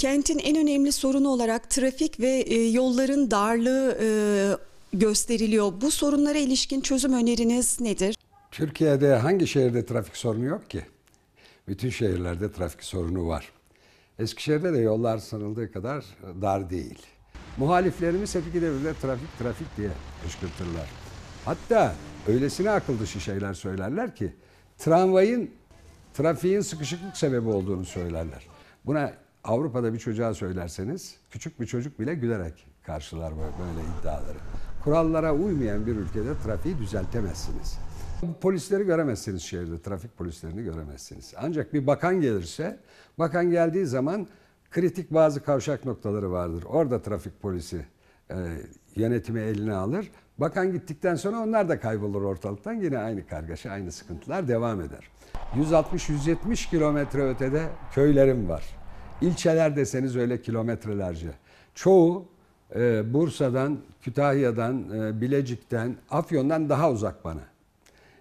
Kentin en önemli sorunu olarak trafik ve e, yolların darlığı e, gösteriliyor. Bu sorunlara ilişkin çözüm öneriniz nedir? Türkiye'de hangi şehirde trafik sorunu yok ki? Bütün şehirlerde trafik sorunu var. Eskişehir'de de yollar sanıldığı kadar dar değil. Muhaliflerimiz hep de trafik trafik diye kışkırtırlar. Hatta öylesine akıl dışı şeyler söylerler ki tramvayın trafiğin sıkışıklık sebebi olduğunu söylerler. Buna Avrupa'da bir çocuğa söylerseniz küçük bir çocuk bile gülerek karşılar böyle iddiaları. Kurallara uymayan bir ülkede trafiği düzeltemezsiniz. Polisleri göremezsiniz şehirde, trafik polislerini göremezsiniz. Ancak bir bakan gelirse, bakan geldiği zaman kritik bazı kavşak noktaları vardır. Orada trafik polisi e, yönetimi eline alır. Bakan gittikten sonra onlar da kaybolur ortalıktan. Yine aynı kargaşa, aynı sıkıntılar devam eder. 160-170 kilometre ötede köylerim var. İlçeler deseniz öyle kilometrelerce. Çoğu e, Bursa'dan, Kütahya'dan, e, Bilecik'ten, Afyon'dan daha uzak bana.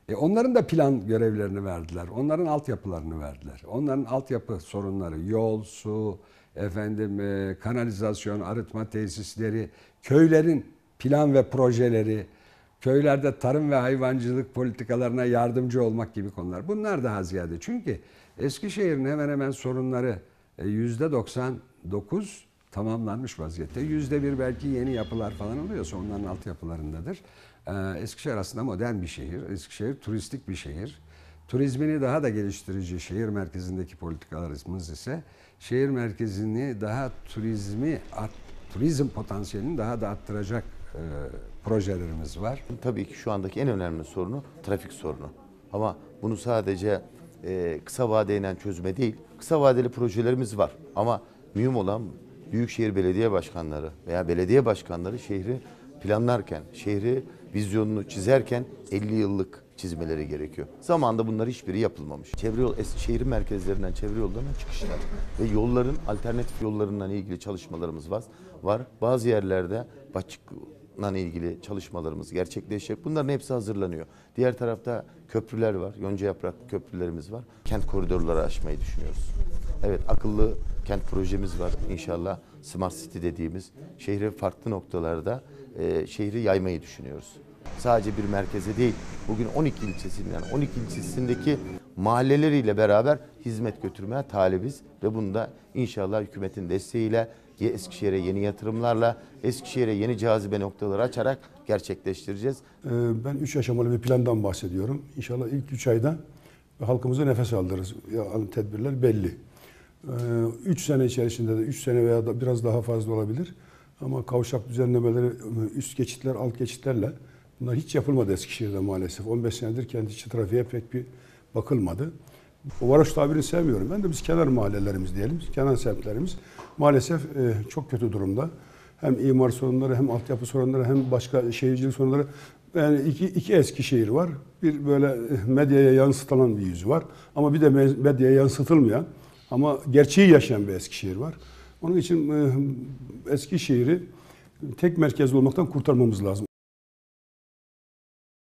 E onların da plan görevlerini verdiler. Onların altyapılarını verdiler. Onların altyapı sorunları, yol, su, efendim e, kanalizasyon, arıtma tesisleri, köylerin plan ve projeleri, köylerde tarım ve hayvancılık politikalarına yardımcı olmak gibi konular. Bunlar daha ziyade. Çünkü Eskişehir'in hemen hemen sorunları 99 tamamlanmış vaziyette. Yüzde bir belki yeni yapılar falan oluyorsa onların altyapılarındadır. Ee, Eskişehir aslında modern bir şehir. Eskişehir turistik bir şehir. Turizmini daha da geliştirici şehir merkezindeki politikalarımız ise şehir merkezini daha turizmi, art, turizm potansiyelini daha da arttıracak e, projelerimiz var. Tabii ki şu andaki en önemli sorunu trafik sorunu. Ama bunu sadece e, kısa vadeyle çözme değil, kısa vadeli projelerimiz var. Ama mühim olan büyükşehir belediye başkanları veya belediye başkanları şehri planlarken, şehri vizyonunu çizerken 50 yıllık çizmeleri gerekiyor. Zamanında bunlar hiçbiri yapılmamış. Çevre yol, şehir merkezlerinden çevre yollarına çıkışlar ve yolların alternatif yollarından ilgili çalışmalarımız var. var. Bazı yerlerde Başçık'la ilgili çalışmalarımız gerçekleşecek. Bunların hepsi hazırlanıyor. Diğer tarafta köprüler var. Yonca yapraklı köprülerimiz var. Kent koridorları açmayı düşünüyoruz. Evet akıllı kent projemiz var inşallah. Smart City dediğimiz şehri farklı noktalarda e, şehri yaymayı düşünüyoruz. Sadece bir merkeze değil, bugün 12 ilçesinden, 12 ilçesindeki mahalleleriyle beraber hizmet götürmeye talibiz ve bunda inşallah hükümetin desteğiyle Eskişehir'e yeni yatırımlarla, Eskişehir'e yeni cazibe noktaları açarak gerçekleştireceğiz. Ee, Ben üç aşamalı bir plandan bahsediyorum. İnşallah ilk üç ayda halkımıza nefes aldırırız. Ya, tedbirler belli. Ee, Üç sene içerisinde de, üç sene veya da biraz daha fazla olabilir. Ama kavşak düzenlemeleri, üst geçitler, alt geçitlerle bunlar hiç yapılmadı Eskişehir'de maalesef. 15 senedir kendi içi trafiğe pek bir bakılmadı. O varoş tabirini sevmiyorum. Ben de biz kenar mahallelerimiz diyelim, kenar semtlerimiz maalesef e, çok kötü durumda. Hem imar sorunları, hem altyapı sorunları, hem başka şehircilik sorunları. Yani iki, iki eski şehir var. Bir böyle e, medyaya yansıtılan bir yüzü var. Ama bir de me- medyaya yansıtılmayan ama gerçeği yaşayan bir Eskişehir var. Onun için e, Eskişehir'i tek merkezli olmaktan kurtarmamız lazım.